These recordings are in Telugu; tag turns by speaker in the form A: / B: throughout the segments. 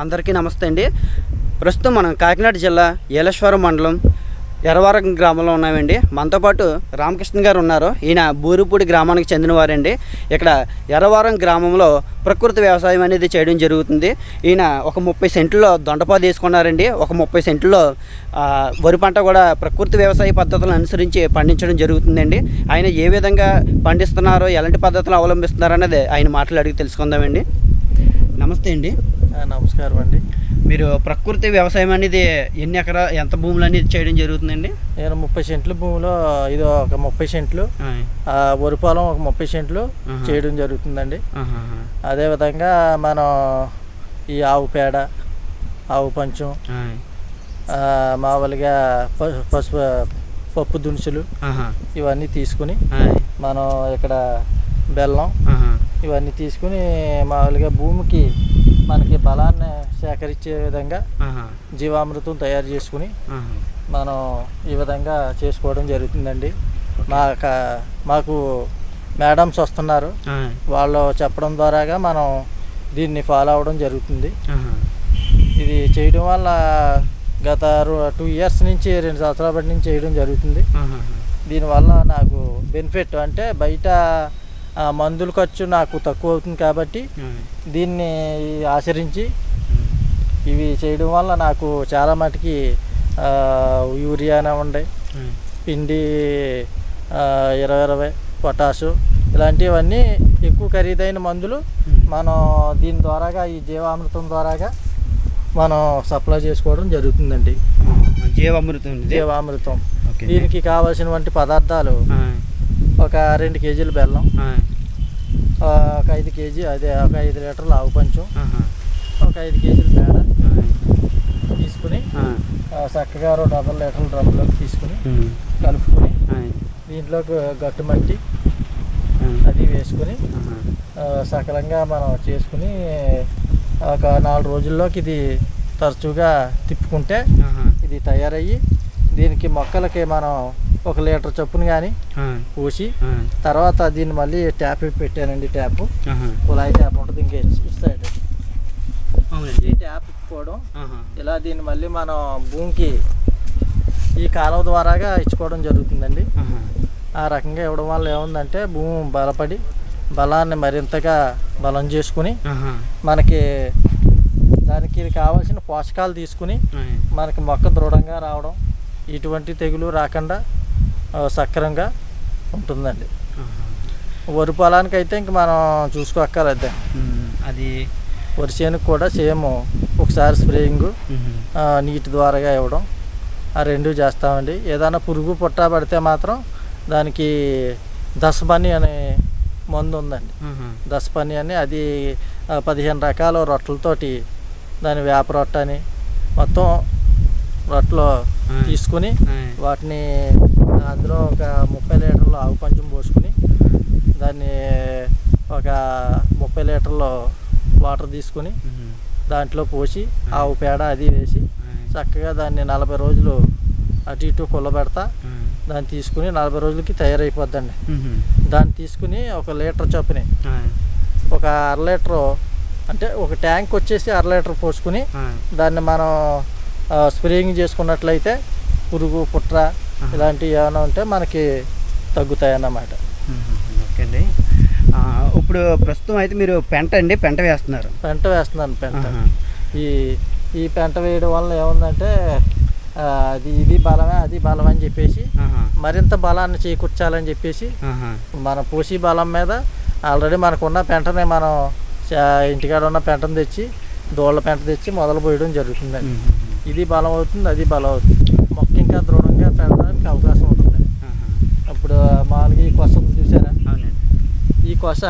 A: అందరికీ నమస్తే అండి. ప్రస్తుతం మనం కాకినాడ జిల్లా ఏలేశ్వరం మండలం ఎర్రవరం గ్రామంలో ఉన్నామండి. మనతో పాటు రామకృష్ణ గారు ఉన్నారు. ఈయన బూరుపూడి గ్రామానికి చెందినవారండి. ఇక్కడ ఎర్రవరం గ్రామంలో ప్రకృతి వ్యవసాయం అనేది చేయడం జరుగుతుంది. ఈయన ఒక ముప్పై సెంట్లో దొండపా తీసుకున్నారండి. ఒక ముప్పై సెంట్లో వరి పంట కూడా ప్రకృతి వ్యవసాయ పద్ధతులను అనుసరించి పండించడం జరుగుతుందండి. ఆయన ఏ విధంగా పండిస్తున్నారో ఎలాంటి పద్ధతులు అవలంబిస్తున్నారో అనేది ఆయన మాటలు అడిగి తెలుసుకుందామండి. నమస్తే అండి.
B: నమస్కారం అండి
A: మీరు ప్రకృతి వ్యవసాయం అనేది ఎన్ని ఎకరా ఎంత భూములు అనేది చేయడం జరుగుతుందండి
B: నేను ముప్పై సెంట్ల భూమిలో ఇది ఒక ముప్పై సెంట్లు వరి పొలం ఒక ముప్పై సెంట్లు. చేయడం జరుగుతుందండి. అదేవిధంగా మనం ఈ ఆవు పేడ ఆవు పంచం మామూలుగా పసుపు పప్పు దినుసులు. ఇవన్నీ తీసుకుని. మనం ఇక్కడ బెల్లం. ఇవన్నీ తీసుకుని మామూలుగా భూమికి మనకి బలాన్ని సేకరించే విధంగా. జీవామృతం తయారు చేసుకుని. మనం ఈ విధంగా చేసుకోవడం జరుగుతుందండి మాక మాకు మేడమ్స్ వస్తున్నారు. వాళ్ళు చెప్పడం ద్వారాగా మనం దీన్ని ఫాలో అవ్వడం జరుగుతుంది. ఇది చేయడం వల్ల గత టూ ఇయర్స్ నుంచి రెండు సంవత్సరాల బట్టి నుంచి చేయడం జరుగుతుంది. దీనివల్ల నాకు బెనిఫిట్ అంటే బయట మందుల ఖర్చు నాకు తక్కువ అవుతుంది కాబట్టి. దీన్ని ఆచరించి ఇవి చేయడం వల్ల నాకు చాలా మటుకి యూరియానే ఉండే. పిండి ఇరవై ఇరవై పొటాషు ఇలాంటివన్నీ ఎక్కువ ఖరీదైన మందులు మనం దీని ద్వారాగా ఈ జీవామృతం ద్వారాగా మనం సప్లై చేసుకోవడం జరుగుతుందండి
A: జీవామృతం.
B: జీవామృతం. దీనికి కావాల్సినటువంటి పదార్థాలు. ఒక రెండు కేజీలు బెల్లం ఒక ఐదు కేజీ అదే ఒక ఐదు లీటర్లు ఆవు పంచం. ఒక ఐదు కేజీలు పేడ. తీసుకుని చక్కగా రెండు వందల లీటర్ల డ్రమ్లోకి తీసుకుని. కలుపుకొని. దీంట్లోకి గట్టు మట్టి. అది వేసుకుని సకలంగా మనం చేసుకుని ఒక నాలుగు రోజుల్లోకి ఇది తరచుగా తిప్పుకుంటే. ఇది తయారయ్యి దీనికి మొక్కలకి మనం ఒక లీటర్ చొప్పున కానీ. పోసి. తర్వాత దీన్ని మళ్ళీ ట్యాప్ పెట్టానండి ట్యాప్. కుళాయి ట్యాప్ ఉంటుంది ఇంకా సైడ్ ఈ ట్యాప్ ఇప్పుకోవడం
A: ఆహా.
B: ఇలా దీన్ని మళ్ళీ మనం భూమికి ఈ కాలువ ద్వారాగా ఇచ్చుకోవడం జరుగుతుందండి. ఆ రకంగా ఇవ్వడం వల్ల ఏముందంటే భూమి బలపడి బలాన్ని మరింతగా బలం చేసుకుని. మనకి దానికి కావాల్సిన పోషకాలు తీసుకుని. మనకి మొక్క దృఢంగా రావడం ఇటువంటి తెగులు రాకుండా ఆ, సక్రమంగా ఉంటుందండి. వరి పొలానికి అయితే ఇంక మనం చూసుకోక్కర్లేదు.
A: అది
B: వరి చేనుకు కూడా సేమ్ ఒకసారి స్ప్రేయింగ్. నీటి ద్వారాగా ఇవ్వడం ఆ రెండు చేస్తామండి ఏదైనా పురుగు పుట్ట పడితే మాత్రం దానికి దశపని అనే మందు ఉందండి. దశపని అని అది పదిహేను రకాల రొట్టెలతోటి దాని వేప రొట్టె అని మొత్తం రొట్టెలు. తీసుకుని. వాటిని అందులో ఒక ముప్పై లీటర్లు ఆవు పంచం పోసుకుని దాన్ని ఒక ముప్పై లీటర్లు వాటర్ తీసుకుని. దాంట్లో పోసి ఆవు పేడ అది వేసి. చక్కగా దాన్ని నలభై రోజులు అటు ఇటు కుల్లబెడతా. దాన్ని తీసుకుని నలభై రోజులకి తయారైపోద్దండి. దాన్ని తీసుకుని ఒక లీటర్ చొప్పుని. ఒక అర లీటరు అంటే ఒక ట్యాంక్ వచ్చేసి అర లీటర్ పోసుకుని. దాన్ని మనం స్ప్రేయింగ్ చేసుకున్నట్లయితే పురుగు పుట్ర ఇలాంటివి ఏమైనా ఉంటే మనకి తగ్గుతాయి అన్నమాట.
A: ఓకే అండి ఇప్పుడు ప్రస్తుతం అయితే మీరు పెంట అండి పెంట వేస్తున్నారు
B: పెంట వేస్తున్నాను పెంట. ఈ ఈ పెంట వేయడం వల్ల ఏముందంటే అది ఇది బలమే అది బలం అని చెప్పేసి. మరింత బలాన్ని చేకూర్చాలని చెప్పేసి. మన పోసి బలం మీద ఆల్రెడీ మనకున్న పెంటని మనం ఇంటికాడ ఉన్న పెంటను తెచ్చి దోళ్ళ పెంట తెచ్చి మొదలు పోయడం జరుగుతుందండి. ఇది బలం అవుతుంది అది బలం అవుతుంది మొక్క ఇంకా దృఢంగా పెరగడానికి అవకాశం ఉంటుంది. అప్పుడు మామూలుగా ఈ కొస చూసారా?
A: అవునండి.
B: ఈ కొస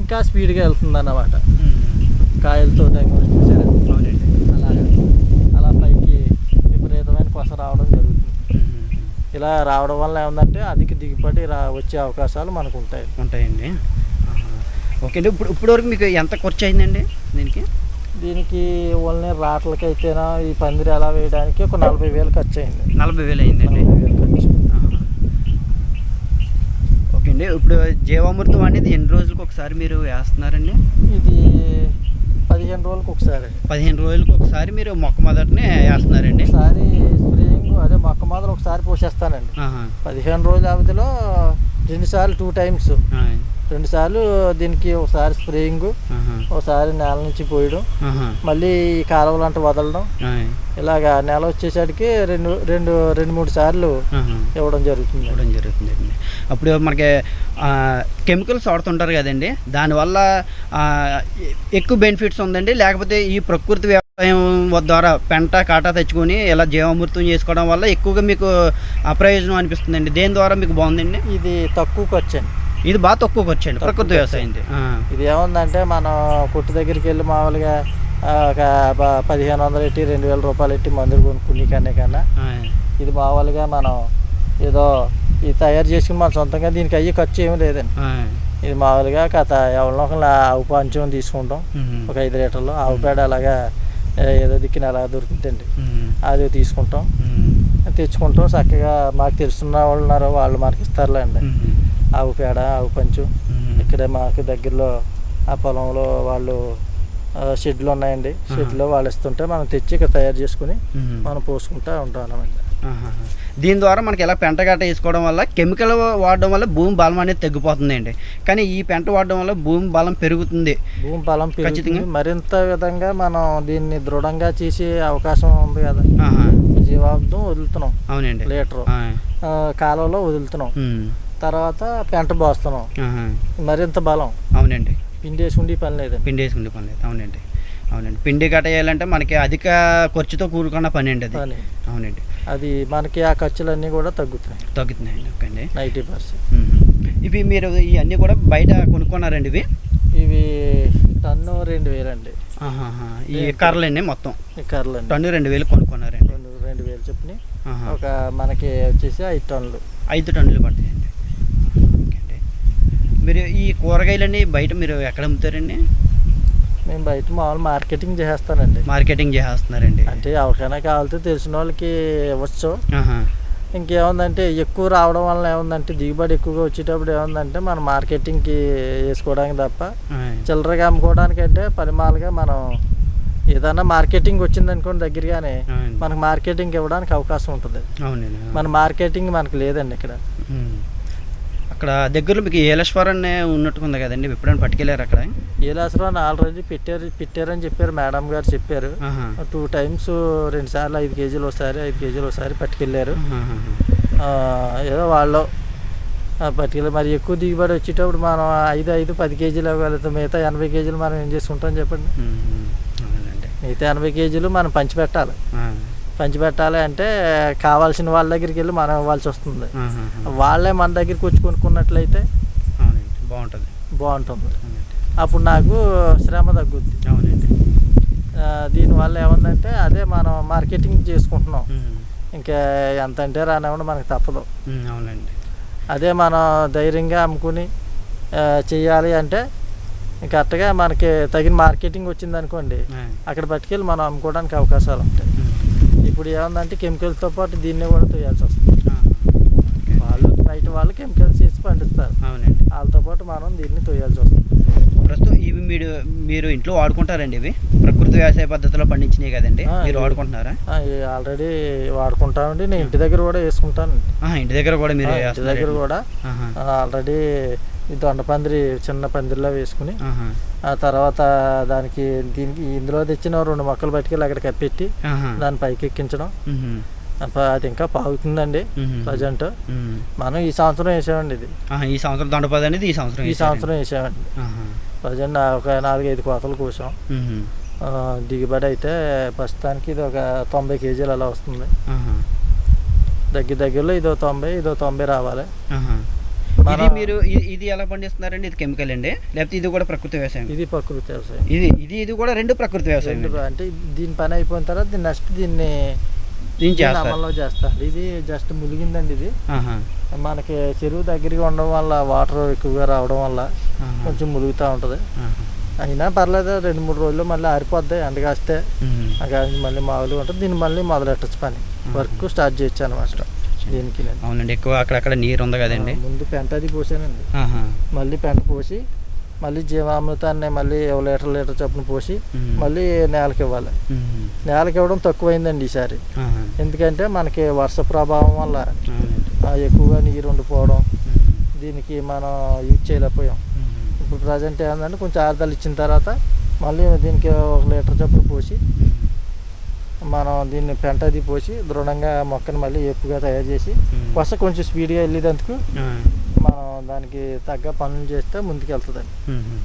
B: ఇంకా స్పీడ్గా వెళ్తుంది అన్నమాట. కాయలతో చూసారా?
A: అవునండి.
B: అలాగా. అలా పైకి విపరీతమైన కొస రావడం జరుగుతుంది. ఇలా రావడం వల్ల ఏముందంటే అధిక దిగుబడి రా వచ్చే అవకాశాలు మనకు ఉంటాయి.
A: ఉంటాయండి. ఓకే అండి ఇప్పుడు ఇప్పుడు వరకు మీకు ఎంత ఖర్చు అయిందండి దీనికి?
B: దీనికి ఓన్లీ రాట్లకైతేనా ఈ పందిరి ఎలా వేయడానికి ఒక నలభై వేలు ఖర్చు అయింది
A: నలభై వేలు అయిందండి. ఓకే అండి ఇప్పుడు జీవామృతం అనేది ఎన్ని రోజులకు ఒకసారి మీరు వేస్తున్నారండి?
B: ఇది పదిహేను రోజులకు ఒకసారి.
A: పదిహేను రోజులకు ఒకసారి మీరు మొక్క మొదటిని వేస్తున్నారండి?
B: ఒకసారి స్ప్రేయింగ్ అదే మొక్క మొదలు ఒకసారి పోసేస్తానండి. పదిహేను రోజుల అవధిలో రెండు సార్లు టూ టైమ్స్. రెండు సార్లు దీనికి ఒకసారి స్ప్రేయింగ్. ఒకసారి నేల నుంచి పోయడం. మళ్ళీ ఈ కాలువలు అంటే వదలడం. ఇలాగా నెల వచ్చేసరికి రెండు రెండు రెండు మూడు సార్లు. ఇవ్వడం జరుగుతుంది
A: ఇవ్వడం జరుగుతుందండి అప్పుడు మనకి కెమికల్స్ వాడుతుంటారు కదండి దానివల్ల ఎక్కువ బెనిఫిట్స్ ఉందండి లేకపోతే ఈ ప్రకృతి వ్యవసాయం ద్వారా పెంట కాటా తెచ్చుకొని ఇలా జీవామృతం చేసుకోవడం వల్ల ఎక్కువగా మీకు అప్రయోజనం అనిపిస్తుందండి దేని ద్వారా మీకు బాగుందండి
B: ఇది తక్కువ ఖర్చు అండి
A: ఇది బాగా
B: తక్కువ
A: ప్రకృతి వ్యవసాయం ఇది.
B: ఏముందంటే మనం కొట్టు దగ్గరికి వెళ్ళి మామూలుగా ఒక పదిహేను వందలు ఎట్టి రెండు వేల రూపాయలు ఎట్టి మందులు కొనుక్కుని కన్నా కన్నా. ఇది మామూలుగా మనం ఏదో ఇది తయారు చేసుకుని మన సొంతంగా దీనికి అయ్యే ఖర్చు ఏమీ లేదండి. ఇది మామూలుగా కథ ఎవరినో ఒకళ్ళ ఆవు పంచం తీసుకుంటాం. ఒక ఐదు లీటర్లు ఆవు పేడ అలాగా ఏదో దిక్కున అలా దొరుకుతుందండి. అది తీసుకుంటాం. తెచ్చుకుంటాం చక్కగా మాకు తెలుసున్న వాళ్ళు ఉన్నారు వాళ్ళు మనకి ఇస్తారులే అండి. ఆవు పేడ ఆవు పంచు. ఇక్కడే మాకు దగ్గరలో ఆ పొలంలో వాళ్ళు షెడ్లు ఉన్నాయండి. షెడ్లో వాళ్ళు ఇస్తుంటే మనం తెచ్చి ఇక్కడ తయారు చేసుకుని. మనం పోసుకుంటూ ఉంటాం అన్నమాట
A: ఆహాహా. దీని ద్వారా మనకి ఎలా పెంట గట్ట వేసుకోవడం వల్ల కెమికల్ వాడడం వల్ల భూమి బలం అనేది తగ్గిపోతుందండి. కానీ ఈ పెంట వాడడం వల్ల భూమి బలం పెరుగుతుంది.
B: భూమి బలం పెరుగుతుంది.
A: ఖచ్చితంగా.
B: మరింత విధంగా మనం దీన్ని దృఢంగా చేసే అవకాశం ఉంది కదా. జీవార్థం వదులుతున్నాం.
A: అవునండి.
B: లీటరు. కాలువలో వదులుతున్నాం. తర్వాత పెంట పోస్తున్నాం. మరింత బలం.
A: అవునండి.
B: పిండి వేసి ఉండి పని లేదండి.
A: పిండి వేసుకుంటే పని లేదు. అవునండి. అవునండి. పిండి గట్ట వేయాలంటే మనకి అధిక ఖర్చుతో కూడుకున్న పని అండి అది. అవునండి.
B: అది మనకి ఆ ఖర్చులన్నీ కూడా తగ్గుతున్నాయి.
A: తగ్గుతున్నాయండి ఓకే అండి.
B: Ninety percent.
A: ఇవి మీరు ఇవన్నీ కూడా బయట కొనుక్కున్నారండి ఇవి?
B: ఇవి టన్ను రెండు వేలండి.
A: ఆహాహా. ఈ కర్రలండి మొత్తం?
B: ఈ కర్రలండి
A: టన్ను రెండు వేలు కొనుక్కున్నారండి.
B: రెండు రెండు వేలు చెప్పిన. ఒక మనకి వచ్చేసి ఐదు టన్నులు.
A: ఐదు టన్నులు పడతాయండి. అండి మీరు ఈ కూరగాయలన్నీ బయట మీరు ఎక్కడ అమ్ముతారండి
B: మేము బయట మామూలు మార్కెటింగ్ చేసేస్తానండి
A: మార్కెటింగ్ చేస్తున్నారండి
B: అంటే ఎవరికైనా కావాలితే తెలిసిన వాళ్ళకి ఇవ్వచ్చు. ఇంకేముందంటే ఎక్కువ రావడం వల్ల ఏముందంటే దిగుబడి ఎక్కువగా వచ్చేటప్పుడు ఏముందంటే మనం మార్కెటింగ్కి వేసుకోవడానికి తప్ప. చిల్లరగా అమ్ముకోవడానికి అంటే పరిమాలుగా మనం ఏదైనా మార్కెటింగ్ వచ్చిందనుకోండి దగ్గరగానే
A: అవునండి.
B: మనకు మార్కెటింగ్ ఇవ్వడానికి అవకాశం ఉంటుంది మన మార్కెటింగ్ మనకు లేదండి ఇక్కడ.
A: అక్కడ దగ్గరలో మీకు ఏలేశ్వరం అనే ఉన్నట్టుకుంది కదండి ఎప్పుడైనా పట్టుకెళ్ళారు అక్కడ?
B: ఏలాసరాన్ని ఆల్రెడీ పెట్టారు పెట్టారని చెప్పారు మేడం గారు చెప్పారు. టూ టైమ్స్ రెండు సార్లు ఐదు కేజీలు ఒకసారి ఐదు కేజీలు ఒకసారి పట్టుకెళ్ళారు. ఏదో వాళ్ళు పట్టుకెళ్ళి మరి ఎక్కువ దిగుబడి వచ్చేటప్పుడు మనం ఐదు ఐదు పది కేజీలు ఇవ్వగలుగుతాం. మిగతా ఎనభై కేజీలు మనం ఏం చేసుకుంటాం చెప్పండి. మిగతా ఎనభై కేజీలు మనం పంచిపెట్టాలి. పంచిపెట్టాలి అంటే కావాల్సిన వాళ్ళ దగ్గరికి వెళ్ళి మనం ఇవ్వాల్సి వస్తుంది. వాళ్ళే మన దగ్గరికి వచ్చి కొనుక్కున్నట్లయితే
A: బాగుంటుంది.
B: బాగుంటుంది. అప్పుడు నాకు శ్రమ తగ్గుద్ది.
A: అవునండి.
B: దీనివల్ల ఏముందంటే అదే మనం మార్కెటింగ్ చేసుకుంటున్నాం. ఇంకా ఎంత అంటే రానివ్వండి మనకు తప్పదు.
A: అవునండి.
B: అదే మనం ధైర్యంగా అమ్ముకుని ఆ, చెయ్యాలి అంటే కరెక్ట్గా మనకి తగిన మార్కెటింగ్ వచ్చింది అనుకోండి. అక్కడ పట్టుకెళ్ళి మనం అమ్ముకోవడానికి అవకాశాలు ఉంటాయి. ఇప్పుడు ఏముందంటే కెమికల్స్తో పాటు దీన్ని కూడా తోయాల్సి వస్తుంది. వాళ్ళు బయట వాళ్ళు కెమికల్స్ వేసి పండిస్తారు.
A: అవునండి.
B: వాళ్ళతో పాటు మనం దీన్ని తోయాల్సి వస్తుంది.
A: ప్రస్తుతం ఇవి మీరు మీరు ఇంట్లో వాడుకుంటారండి ఇవి? ప్రకృతి వ్యవసాయ పద్ధతిలో పండించినాయి కదండి. మీరు వాడుకుంటున్నారా?
B: ఆల్రెడీ వాడుకుంటామండి. నేను ఇంటి దగ్గర కూడా వేసుకుంటానండి.
A: ఆహా, ఇంటి దగ్గర కూడా మీరు
B: ఇంటి? దగ్గర కూడా. ఆల్రెడీ ఈ దొండ పందిరి చిన్న పందిరిలో వేసుకుని. ఆ తర్వాత దానికి దీనికి ఇందులో తెచ్చిన రెండు మొక్కలు పట్టుకెళ్ళి అక్కడ కప్పెట్టి. దాన్ని పైకి ఎక్కించడం అది ఇంకా పాగుతుందండి. ప్రజెంట్. మనం ఈ సంవత్సరం వేసామండి ఇది
A: ఈ సంవత్సరం దొండపది అనేది ఈ సంవత్సరం
B: ఈ. సంవత్సరం వేసామండి. ప్రజెంట్ ఒక నాలుగైదు కోతలు కోసాం దిగుబడి అయితే ప్రస్తుతానికి ఇది ఒక తొంభై కేజీలు అలా వస్తుంది. దగ్గర దగ్గరలో ఇదో తొంభై ఇదో తొంభై రావాలి.
A: ఇది మీరు ఇది ఎలా పండిస్తున్నారండి? ఇది కెమికల్ అండి. లేకపోతే ఇది కూడా ప్రకృతి వ్యవసాయం.
B: ఇది ప్రకృతి వ్యవసాయం.
A: ఇది ఇది ఇది కూడా రెండు ప్రకృతి వ్యవసాయం
B: అంటే దీని పని అయిపోయిన తర్వాత నెక్స్ట్ దీన్ని
A: దీన్ని
B: అమల్లో చేస్తారు. ఇది జస్ట్ ములిగిందండి ఇది. మనకి చెరువు దగ్గరగా ఉండడం వల్ల వాటర్ ఎక్కువగా రావడం వల్ల. కొంచెం ములుగుతూ ఉంటుంది. అయినా పర్లేదు రెండు మూడు రోజులు మళ్ళీ ఆరిపోద్ది. ఎండగాస్తే మళ్ళీ మామూలుగా ఉంటుంది. దీన్ని మళ్ళీ మొదలెట్టచ్చు పని. వర్క్ స్టార్ట్ చేయొచ్చు అనమాట దీనికి.
A: అవునండి ఎక్కువ అక్కడక్కడ నీరు ఉంది కదండి
B: ముందు పెంట అది పోసానండి. మళ్ళీ పెంట పోసి మళ్ళీ జీవామృతాన్ని మళ్ళీ ఒక లీటర్ లీటర్ చొప్పున పోసి. మళ్ళీ నేలకి ఇవ్వాలి. నేలకి ఇవ్వడం తక్కువైందండి ఈసారి. ఎందుకంటే మనకి వర్ష ప్రభావం వల్ల ఎక్కువగా నీరు ఉండిపోవడం. దీనికి మనం యూజ్ చేయలేకపోయాం. ఇప్పుడు ప్రజెంట్ ఏంటంటే కొంచెం ఆరుదలు ఇచ్చిన తర్వాత మళ్ళీ దీనికి ఒక లీటర్ చొప్పున పోసి. మనం దీన్ని పెంట అది పోసి దృఢంగా మొక్కని మళ్ళీ ఎప్పుగా తయారు చేసి. కొస కొంచెం స్పీడ్గా వెళ్ళేందుకు
A: ఆ.
B: మనం దానికి తగ్గ పనులు చేస్తే ముందుకు వెళ్తుందండి
A: మ్మ్.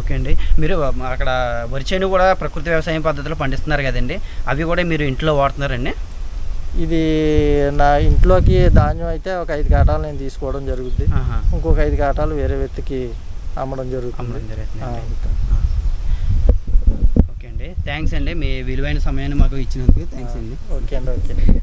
A: ఓకే అండి. మీరు అక్కడ వరి చేను కూడా ప్రకృతి వ్యవసాయం పద్ధతిలో పండిస్తున్నారు కదండి. అవి కూడా మీరు ఇంట్లో వాడుతున్నారండి?
B: ఇది నా ఇంట్లోకి ధాన్యం అయితే ఒక ఐదు కాటాలు నేను తీసుకోవడం జరుగుద్ది. ఇంకొక ఐదు కాటాలు వేరే వ్యక్తికి అమ్మడం జరుగుతుంది
A: అమ్మడం జరుగుతుంది
B: ఆ,
A: అండి. ఓకే అండి. థ్యాంక్స్ అండి. మీ విలువైన సమయాన్ని మాకు ఇచ్చినందుకు. థ్యాంక్స్ అండి.
B: ఓకే అండి ఓకే.